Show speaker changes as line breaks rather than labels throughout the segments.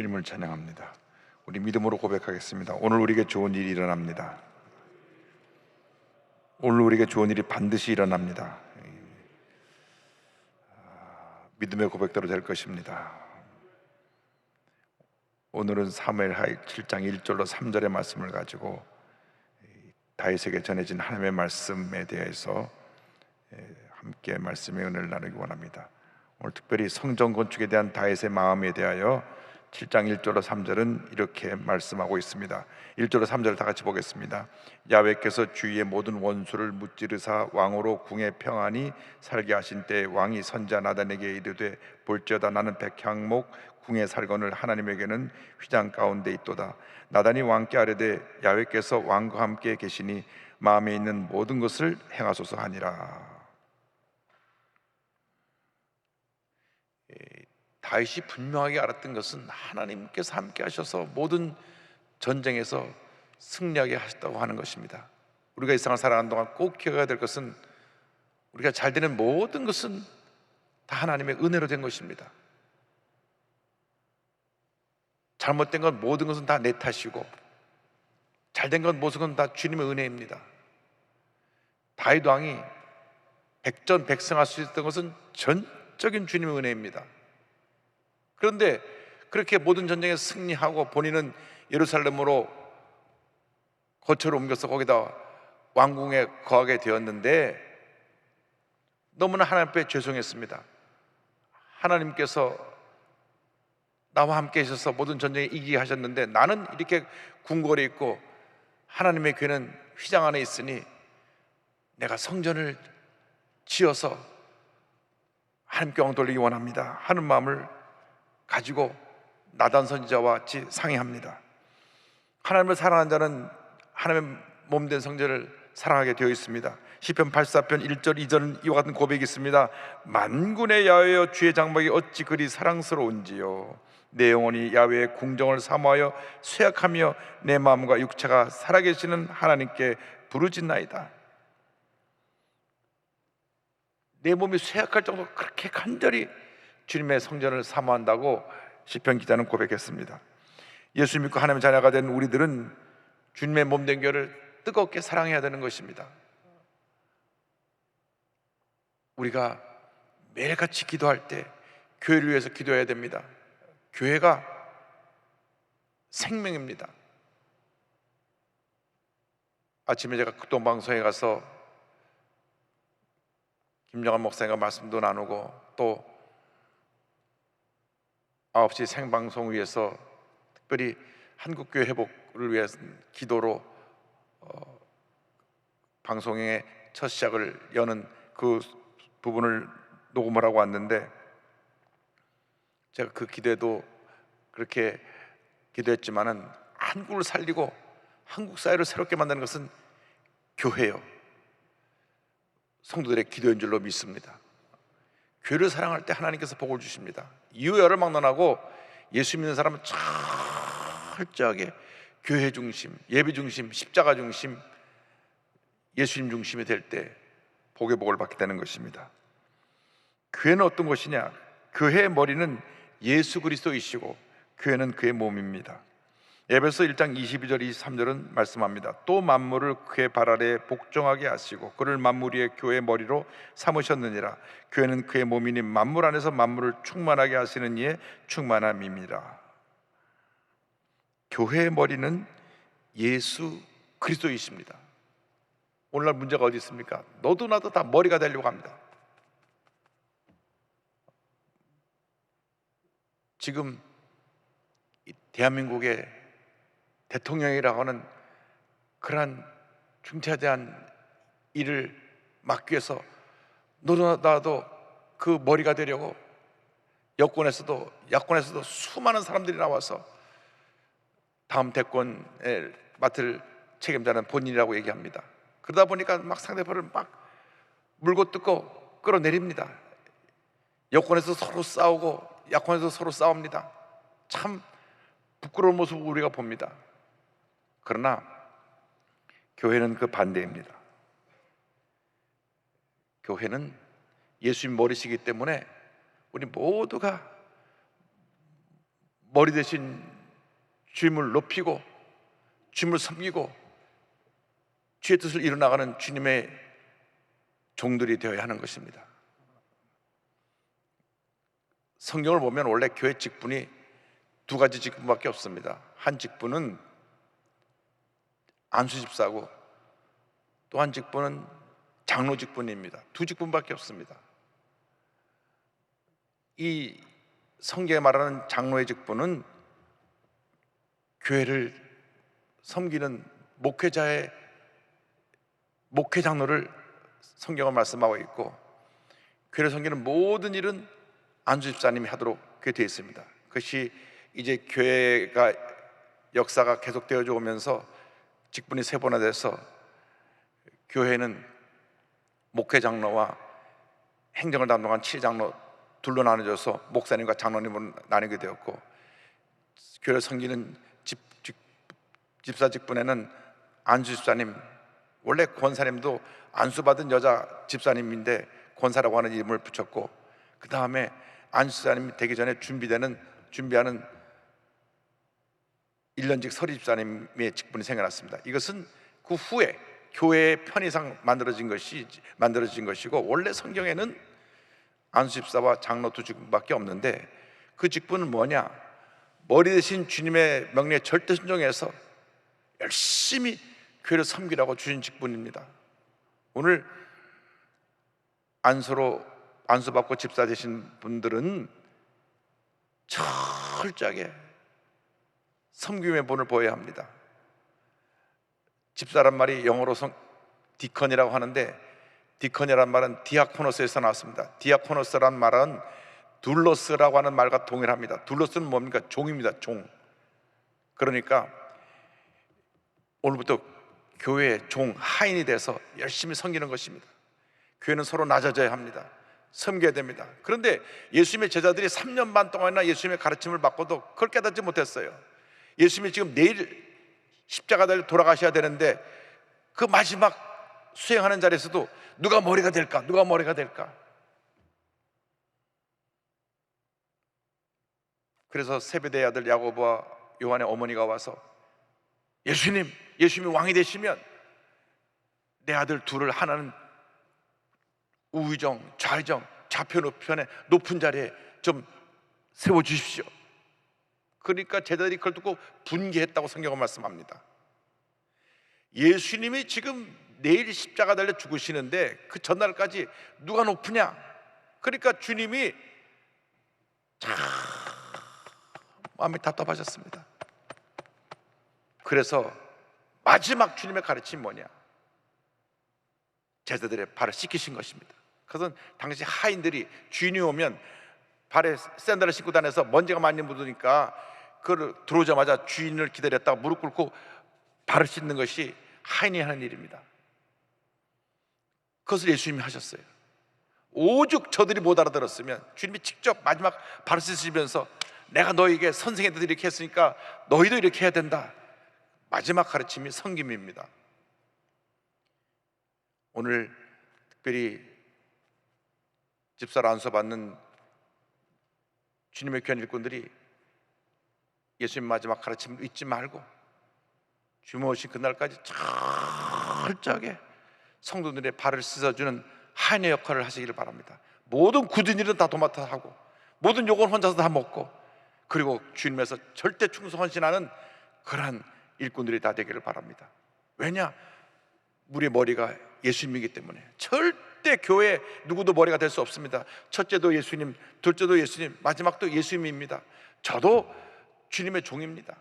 주님을 찬양합니다. 우리 믿음으로 고백하겠습니다. 오늘 우리에게 좋은 일이 일어납니다. 오늘 우리에게 좋은 일이 반드시 일어납니다. 아, 믿음의 고백대로 될 것입니다. 오늘은 사무엘 하이 7장 1절로 3절의 말씀을 가지고 다윗에게 전해진 하나님의 말씀에 대해서 함께 말씀의 은혜를 나누기 원합니다. 오늘 특별히 성전 건축에 대한 다윗의 마음에 대하여 7장 1절로 3절은 이렇게 말씀하고 있습니다. 1절로 3절을 다 같이 보겠습니다. 야외께서 주위의 모든 원수를 무찌르사 왕으로 궁에 평안히 살게 하신 때 왕이 선자 나단에게 이르되 볼지어다 나는 백향목 궁에 살거늘 하나님에게는 휘장 가운데 있도다. 나단이 왕께 아뢰되 야외께서 왕과 함께 계시니 마음에 있는 모든 것을 행하소서 하니라. 다윗이 분명하게 알았던 것은 하나님께서 함께 하셔서 모든 전쟁에서 승리하게 하셨다고 하는 것입니다. 우리가 이 세상을 살아가는 동안 꼭 기억해야 될 것은 우리가 잘 되는 모든 것은 다 하나님의 은혜로 된 것입니다. 잘못된 건 모든 것은 다 내 탓이고 잘된 건 모든 것은 다 주님의 은혜입니다. 다윗 왕이 백전백승할 수 있었던 것은 전적인 주님의 은혜입니다. 그런데 그렇게 모든 전쟁에 승리하고 본인은 예루살렘으로 거처를 옮겨서 거기다 왕궁에 거하게 되었는데 너무나 하나님 앞에 죄송했습니다. 하나님께서 나와 함께 하셔서 모든 전쟁에 이기게 하셨는데 나는 이렇게 궁궐에 있고 하나님의 괴는 휘장 안에 있으니 내가 성전을 지어서 하나님께 왕 돌리기 원합니다 하는 마음을 가지고 나단 선지자와 같이 상의합니다. 하나님을 사랑하는 자는 하나님의 몸 된 성전을 사랑하게 되어 있습니다. 시편 84편 1절 2절은 이와 같은 고백이 있습니다. 만군의 야외여 주의 장막이 어찌 그리 사랑스러운지요. 내 영혼이 야외의 궁정을 사모하여 쇠약하며 내 마음과 육체가 살아계시는 하나님께 부르짖나이다. 내 몸이 쇠약할 정도로 그렇게 간절히 주님의 성전을 사모한다고 시편 기자는 고백했습니다. 예수 믿고 하나님의 자녀가 된 우리들은 주님의 몸된 교를 뜨겁게 사랑해야 되는 것입니다. 우리가 매일같이 기도할 때 교회를 위해서 기도해야 됩니다. 교회가 생명입니다. 아침에 제가 극동방송에 가서 김정한 목사님과 말씀도 나누고 또 9시 생방송 위해서 특별히 한국교회 회복을 위해 기도로 어, 방송의 첫 시작을 여는 그 부분을 녹음을 하고 왔는데 제가 그 기도에도 그렇게 기도했지만은 한국을 살리고 한국 사회를 새롭게 만드는 것은 교회요. 성도들의 기도인 줄로 믿습니다. 교회를 사랑할 때 하나님께서 복을 주십니다. 이유열을 막론하고 예수 믿는 사람은 철저하게 교회 중심, 예배 중심, 십자가 중심, 예수님 중심이 될 때 복의 복을 받게 되는 것입니다. 교회는 어떤 것이냐? 교회의 머리는 예수 그리스도이시고 교회는 그의 몸입니다. 에베소 1장 22절 23절은 말씀합니다. 또 만물을 그의 발 아래 복종하게 하시고 그를 만물 위의 교회의 머리로 삼으셨느니라. 교회는 그의 몸이니 만물 안에서 만물을 충만하게 하시는 이의 충만함입니다. 교회의 머리는 예수 그리스도이십니다. 오늘날 문제가 어디 있습니까? 너도 나도 다 머리가 되려고 합니다. 지금 대한민국의 대통령이라고 하는 그러한 중차대한 일을 막기 위해서 너도 나도 그 머리가 되려고 여권에서도 야권에서도 수많은 사람들이 나와서 다음 대권에 맡을 책임자는 본인이라고 얘기합니다. 그러다 보니까 막 상대편을 막 물고 뜯고 끌어내립니다. 여권에서 서로 싸우고 야권에서 서로 싸웁니다. 참 부끄러운 모습을 우리가 봅니다. 그러나 교회는 그 반대입니다. 교회는 예수님 머리시기 때문에 우리 모두가 머리 대신 주님을 높이고 주님을 섬기고 주의 뜻을 이뤄나가는 주님의 종들이 되어야 하는 것입니다. 성경을 보면 원래 교회 직분이 두 가지 직분밖에 없습니다. 한 직분은 안수 집사고 또 한 직분은 장로 직분입니다. 두 직분밖에 없습니다. 이 성경에 말하는 장로의 직분은 교회를 섬기는 목회자의 목회 장로를 성경은 말씀하고 있고 교회를 섬기는 모든 일은 안수 집사님이 하도록 되어 있습니다. 그것이 이제 교회가 역사가 계속되어져 오면서 직분이 세분화돼서 교회는 목회 장로와 행정을 담당한 칠장로 둘로 나눠져서 목사님과 장로님으로 나뉘게 되었고 교회를 섬기는 집, 집, 집사 직분에는 안수 집사님 원래 권사님도 안수 받은 여자 집사님인데 권사라고 하는 이름을 붙였고 그 다음에 안수 집사님이 되기 전에 준비되는 준비하는 1년직 서리 집사님의 직분이 생겨났습니다. 이것은 그 후에 교회의 편의상 만들어진 것이 만들어진 것이고 원래 성경에는 안수 집사와 장로 두 직분밖에 없는데 그 직분은 뭐냐? 머리 대신 주님의 명령에 절대 순종해서 열심히 교회를 섬기라고 주신 직분입니다. 오늘 안수로 안수 받고 집사 되신 분들은 철저하게 섬김의 본을 보여야 합니다. 집사란 말이 영어로 성, 디컨이라고 하는데 디컨이란 말은 디아코노스에서 나왔습니다. 디아코노스란 말은 둘로스라고 하는 말과 동일합니다. 둘로스는 뭡니까? 종입니다. 종. 그러니까 오늘부터 교회의 종 하인이 돼서 열심히 섬기는 것입니다. 교회는 서로 낮아져야 합니다. 섬겨야 됩니다. 그런데 예수님의 제자들이 3년 반 동안이나 예수님의 가르침을 받고도 그걸 깨닫지 못했어요. 예수님이 지금 내일 십자가 달려 돌아가셔야 되는데 그 마지막 수행하는 자리에서도 누가 머리가 될까? 누가 머리가 될까? 그래서 세베대의 아들 야고보와 요한의 어머니가 와서 예수님, 예수님이 왕이 되시면 내 아들 둘을 하나는 우의정, 좌의정, 좌편 우편에 높은 자리에 좀 세워 주십시오. 그러니까 제자들이 그걸 듣고 분개했다고 성경은 말씀합니다. 예수님이 지금 내일 십자가 달려 죽으시는데 그 전날까지 누가 높으냐? 그러니까 주님이 참 마음이 답답하셨습니다. 그래서 마지막 주님의 가르침이 뭐냐? 제자들의 발을 씻기신 것입니다. 그것은 당시 하인들이 주인이 오면 발에 샌들을 신고 다녀서 먼지가 많이 묻으니까 그걸 들어오자마자 주인을 기다렸다가 무릎 꿇고 발을 씻는 것이 하인이 하는 일입니다. 그것을 예수님이 하셨어요. 오죽 저들이 못 알아들었으면 주님이 직접 마지막 발을 씻으시면서 내가 너에게 선생님들 이렇게 했으니까 너희도 이렇게 해야 된다. 마지막 가르침이 성김입니다. 오늘 특별히 집사를 안수 받는 주님의 귀한 일꾼들이 예수님 마지막 가르침을 잊지 말고 주님 오신 그날까지 철저하게 성도들의 발을 씻어주는 한의 역할을 하시기를 바랍니다. 모든 굳은 일은 다 도맡아 하고 모든 욕은 혼자서 다 먹고 그리고 주님에서 절대 충성헌신하는 그러한 일꾼들이 다 되기를 바랍니다. 왜냐? 우리의 머리가 예수님이기 때문에 절대 교회 누구도 머리가 될 수 없습니다. 첫째도 예수님, 둘째도 예수님, 마지막도 예수님입니다. 저도 주님의 종입니다.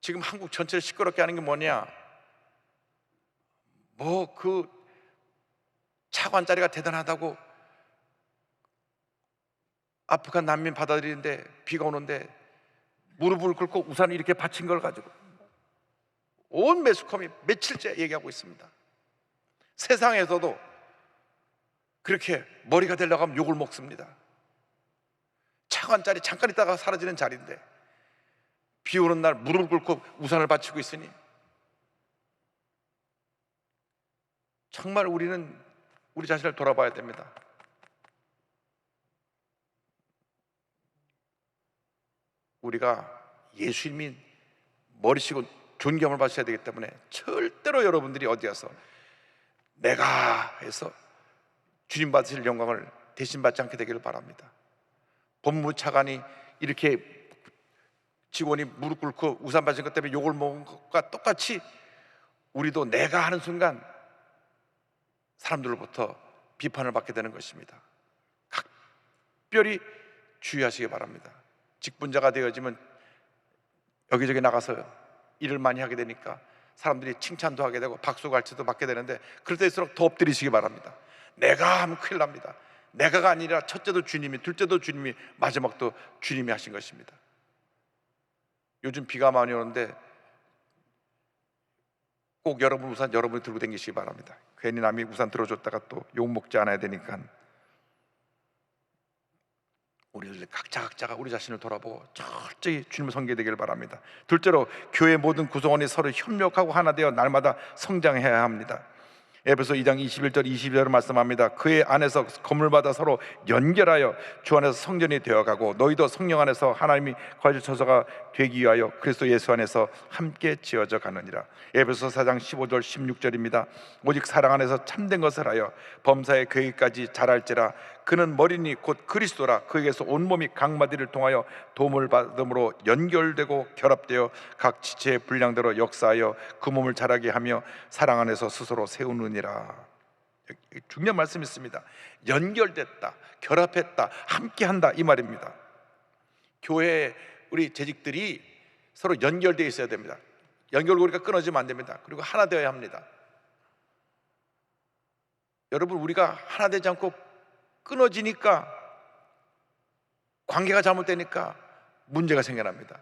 지금 한국 전체를 시끄럽게 하는 게 뭐냐? 뭐 그 차관자리가 대단하다고 아프간 난민 받아들이는데 비가 오는데 무릎을 꿇고 우산을 이렇게 받친 걸 가지고 온 매스컴이 며칠째 얘기하고 있습니다. 세상에서도 그렇게 머리가 되려고 하면 욕을 먹습니다. 차관자리 잠깐 있다가 사라지는 자리인데 비 오는 날 무릎을 꿇고 우산을 받치고 있으니 정말 우리는 우리 자신을 돌아봐야 됩니다. 우리가 예수님이 머리시고 존경을 받으셔야 되기 때문에 절대로 여러분들이 어디 가서 내가 해서 주님 받으실 영광을 대신 받지 않게 되기를 바랍니다. 법무 차관이 이렇게 직원이 무릎 꿇고 우산 받은 것 때문에 욕을 먹은 것과 똑같이 우리도 내가 하는 순간 사람들로부터 비판을 받게 되는 것입니다. 각별히 주의하시기 바랍니다. 직분자가 되어지면 여기저기 나가서 일을 많이 하게 되니까 사람들이 칭찬도 하게 되고 박수 갈채도 받게 되는데 그럴 때일수록 더 엎드리시기 바랍니다. 내가 하면 큰일 납니다. 내가가 아니라 첫째도 주님이, 둘째도 주님이, 마지막도 주님이 하신 것입니다. 요즘 비가 많이 오는데 꼭 여러분 우산 여러분이 들고 다니시기 바랍니다. 괜히 남이 우산 들어줬다가 또 욕 먹지 않아야 되니까 우리들 각자 각자가 우리 자신을 돌아보고 철저히 주님을 섬기게 되기를 바랍니다. 둘째로 교회 모든 구성원이 서로 협력하고 하나 되어 날마다 성장해야 합니다. 에베소 2장 21절 22절을 말씀합니다. 그의 안에서 건물 받아 서로 연결하여 주 안에서 성전이 되어가고 너희도 성령 안에서 하나님이 거짓 처소가 되기 위하여 그리스도 예수 안에서 함께 지어져 가느니라. 에베소 4장 15절 16절입니다. 오직 사랑 안에서 참된 것을 하여 범사의 교회까지 자랄지라 그는 머리니 곧 그리스도라. 그에게서 온몸이 각마디를 통하여 도움을 받음으로 연결되고 결합되어 각 지체의 분량대로 역사하여 그 몸을 자라게 하며 사랑 안에서 스스로 세우느니라. 중요한 말씀이 있습니다. 연결됐다 결합했다 함께한다 이 말입니다. 교회 우리 재직들이 서로 연결되어 있어야 됩니다. 연결고리가 끊어지면 안 됩니다. 그리고 하나 되어야 합니다. 여러분 우리가 하나 되지 않고 끊어지니까 관계가 잘못되니까 문제가 생겨납니다.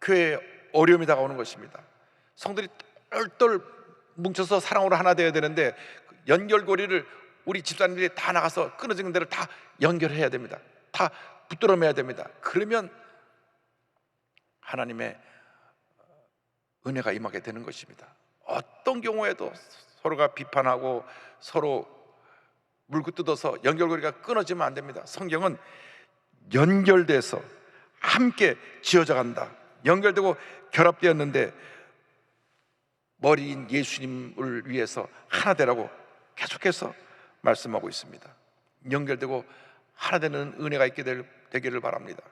교회에 어려움이 다가오는 것입니다. 성들이 똘똘 뭉쳐서 사랑으로 하나 되어야 되는데 연결고리를 우리 집사님들이 다 나가서 끊어지는 데를 다 연결해야 됩니다. 다 붙들어 매야 됩니다. 그러면 하나님의 은혜가 임하게 되는 것입니다. 어떤 경우에도 서로가 비판하고 서로 물고 뜯어서 연결고리가 끊어지면 안 됩니다. 성경은 연결돼서 함께 지어져 간다. 연결되고 결합되었는데 머리인 예수님을 위해서 하나 되라고 계속해서 말씀하고 있습니다. 연결되고 하나 되는 은혜가 있게 될, 되기를 바랍니다.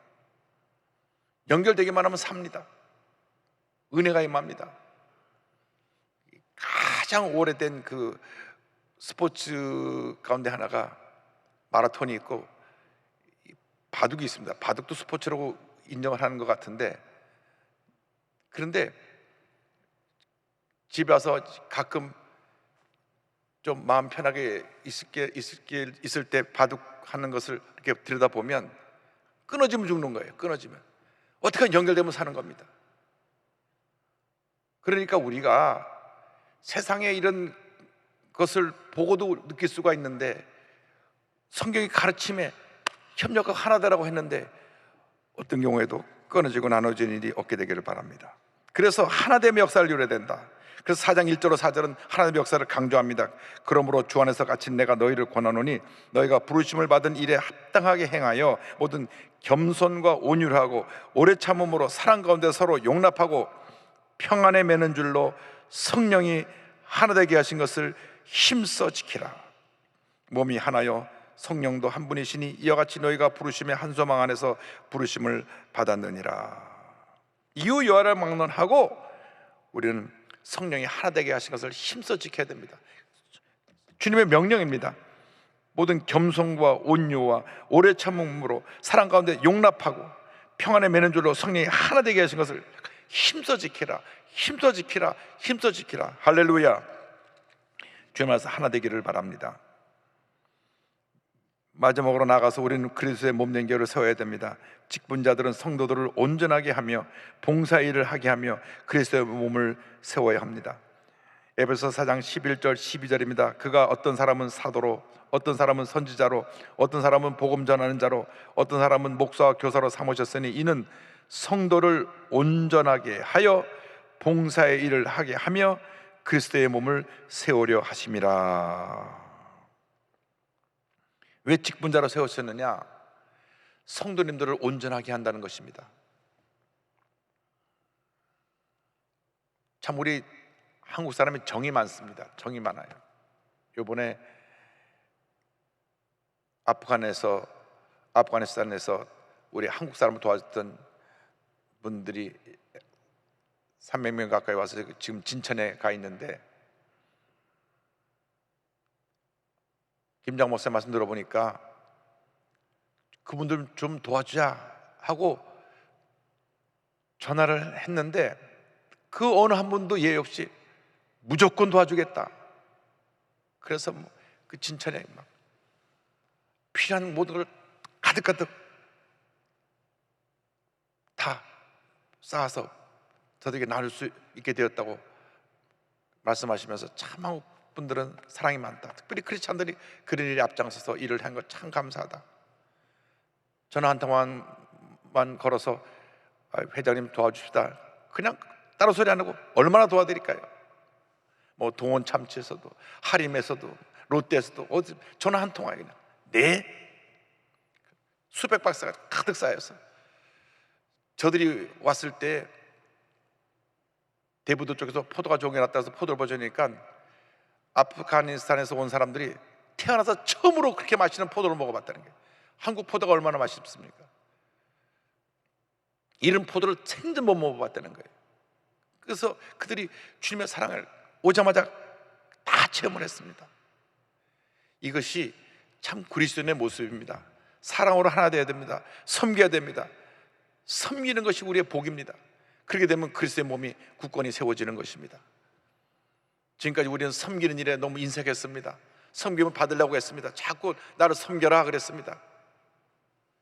연결되기만 하면 삽니다. 은혜가 임합니다. 가장 오래된 그 스포츠 가운데 하나가 마라톤이 있고 바둑이 있습니다. 바둑도 스포츠라고 인정을 하는 것 같은데 그런데 집에 와서 가끔 좀 마음 편하게 있을 게 있을 게 있을 때 바둑 하는 것을 이렇게 들여다 보면 끊어지면 죽는 거예요. 끊어지면 어떻게 연결되면 사는 겁니다. 그러니까 우리가 세상에 이런 것을 보고도 느낄 수가 있는데 성경이 가르침에 협력과 하나다라고 했는데 어떤 경우에도 끊어지고 나눠지는 일이 없게 되기를 바랍니다. 그래서 하나됨의 역사를 이뤄야 된다. 그래서 4장 1절로 4절은 하나님의 역사를 강조합니다. 그러므로 주 안에서 갇힌 내가 너희를 권하노니 너희가 부르심을 받은 일에 합당하게 행하여 모든 겸손과 온유하고 오래 참음으로 사랑 가운데 서로 용납하고 평안에 매는 줄로 성령이 하나 되게 하신 것을 힘써 지키라. 몸이 하나요 성령도 한 분이시니 이와 같이 너희가 부르심의 한 소망 안에서 부르심을 받았느니라. 이후 여하를 막론하고 우리는 성령이 하나 되게 하신 것을 힘써 지켜야 됩니다. 주님의 명령입니다. 모든 겸손과 온유와 오래 참음으로 사랑 가운데 용납하고 평안에 매는 줄로 성령이 하나 되게 하신 것을 힘써 지키라. 힘써 지키라. 힘써 지키라. 할렐루야. 말씀 하나 되기를 바랍니다. 마지막으로 나가서 우리는 그리스도의 몸된 교를 세워야 됩니다. 직분자들은 성도들을 온전하게 하며 봉사일을 하게 하며 그리스도의 몸을 세워야 합니다. 에베소 4장 11절 12절입니다. 그가 어떤 사람은 사도로 어떤 사람은 선지자로 어떤 사람은 복음 전하는 자로 어떤 사람은 목사와 교사로 삼으셨으니 이는 성도를 온전하게 하여 봉사의 일을 하게 하며 그리스도의 몸을 세우려 하심이라. 왜 직분자로 세우셨느냐? 성도님들을 온전하게 한다는 것입니다. 참 우리 한국 사람이 정이 많습니다. 정이 많아요. 요번에 아프간에서 아프가니스탄에서 우리 한국 사람을 도와줬던 분들이 300명 가까이 와서 지금 진천에 가 있는데 김장 목사 말씀 들어보니까 그분들 좀 도와주자 하고 전화를 했는데 그 어느 한 분도 예의 없이 무조건 도와주겠다. 그래서 뭐그 진천에 막 필요한 모든 걸 가득가득 다 쌓아서 저들에게 나눌 수 있게 되었다고 말씀하시면서 참 한국 분들은 사랑이 많다. 특별히 크리스찬들이 그런 일에 앞장서서 일을 한 것 참 감사하다. 전화 한 통만만 걸어서 아, 회장님 도와주시다. 그냥 따로 소리 안 하고 얼마나 도와드릴까요? 뭐 동원 참치에서도 하림에서도 롯데에서도 어디 전화 한 통화 그냥 네 수백 박스가 가득 쌓여서 저들이 왔을 때 대부도 쪽에서 포도가 종해놨다 해서 포도를 보여주니까 아프가니스탄에서 온 사람들이 태어나서 처음으로 그렇게 맛있는 포도를 먹어봤다는 거예요. 한국 포도가 얼마나 맛있습니까? 이런 포도를 생전 못 먹어봤다는 거예요. 그래서 그들이 주님의 사랑을 오자마자 다 체험을 했습니다. 이것이 참 그리스도인의 모습입니다. 사랑으로 하나 되어야 됩니다. 섬겨야 됩니다. 섬기는 것이 우리의 복입니다 그렇게 되면 그리스도의 몸이 굳건히 세워지는 것입니다. 지금까지 우리는 섬기는 일에 너무 인색했습니다. 섬김을 받으려고 했습니다. 자꾸 나를 섬겨라 그랬습니다.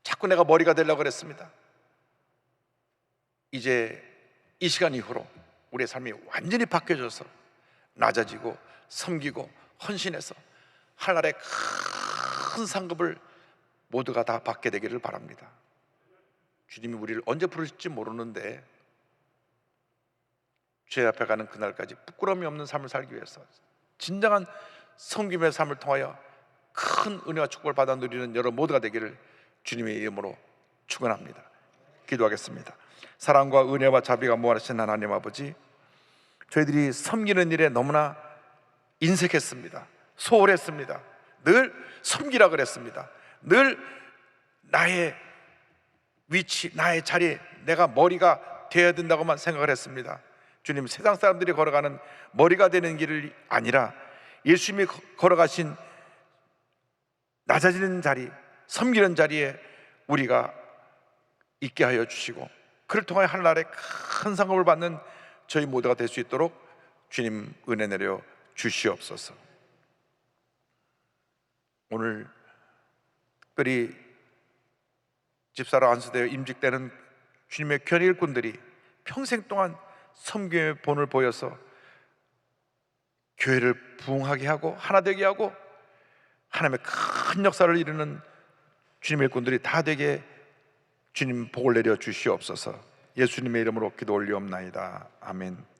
자꾸 내가 머리가 되려고 그랬습니다. 이제 이 시간 이후로 우리의 삶이 완전히 바뀌어져서 낮아지고 섬기고 헌신해서 하늘의 큰 상급을 모두가 다 받게 되기를 바랍니다. 주님이 우리를 언제 부르실지 모르는데 죄 앞에 가는 그날까지 부끄러움이 없는 삶을 살기 위해서 진정한 섬김의 삶을 통하여 큰 은혜와 축복을 받아 누리는 여러분 모두가 되기를 주님의 이름으로 축원합니다. 기도하겠습니다. 사랑과 은혜와 자비가 무한하신 하나님 아버지 저희들이 섬기는 일에 너무나 인색했습니다. 소홀했습니다. 늘 섬기라 그랬습니다. 늘 나의 위치, 나의 자리, 내가 머리가 되어야 된다고만 생각을 했습니다. 주님, 세상 사람들이 걸어가는 머리가 되는 길이 아니라 예수님이 거- 걸어가신 낮아지는 자리, 섬기는 자리에 우리가 있게 하여 주시고 그를 통하여 하늘나라의 큰 상급을 받는 저희 모두가 될 수 있도록 주님 은혜 내려 주시옵소서. 오늘 특별히 집사로 안수되어 임직되는 주님의 견일꾼들이 평생 동안 섬김의 본을 보여서 교회를 부흥하게 하고 하나 되게 하고 하나님의 큰 역사를 이루는 주님의 일꾼들이 다 되게 주님 복을 내려 주시옵소서. 예수님의 이름으로 기도 올리옵나이다. 아멘.